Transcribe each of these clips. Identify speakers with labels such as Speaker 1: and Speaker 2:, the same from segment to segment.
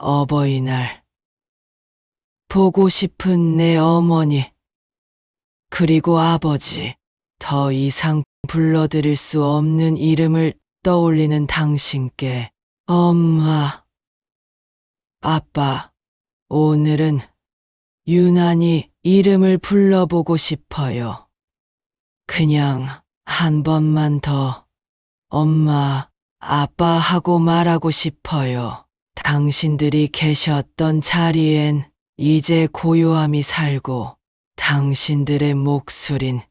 Speaker 1: 어버이날. 보고 싶은 내 어머니. 그리고 아버지. 더 이상 불러드릴 수 없는 이름을 떠올리는 당신께 엄마, 아빠, 오늘은 유난히 이름을 불러보고 싶어요. 그냥 한 번만 더 엄마, 아빠 하고 말하고 싶어요. 당신들이 계셨던 자리엔 이제 고요함이 살고 당신들의 목소린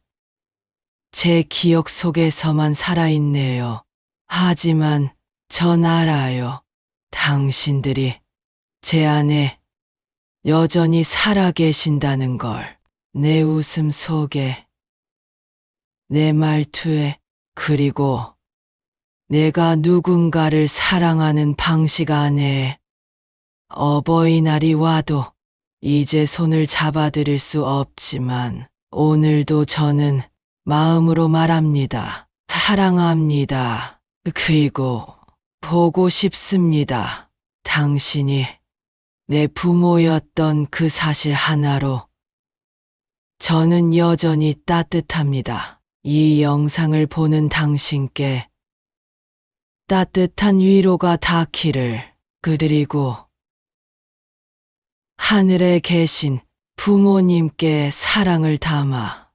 Speaker 1: 제 기억 속에서만 살아있네요. 하지만 전 알아요. 당신들이 제 안에 여전히 살아계신다는 걸. 내 웃음 속에, 내 말투에, 그리고 내가 누군가를 사랑하는 방식 안에 어버이날이 와도 이제 손을 잡아드릴 수 없지만 오늘도 저는 마음으로 말합니다. 사랑합니다. 그리고 보고 싶습니다. 당신이 내 부모였던 그 사실 하나로 저는 여전히 따뜻합니다. 이 영상을 보는 당신께 따뜻한 위로가 닿기를 그리고 하늘에 계신 부모님께 사랑을 담아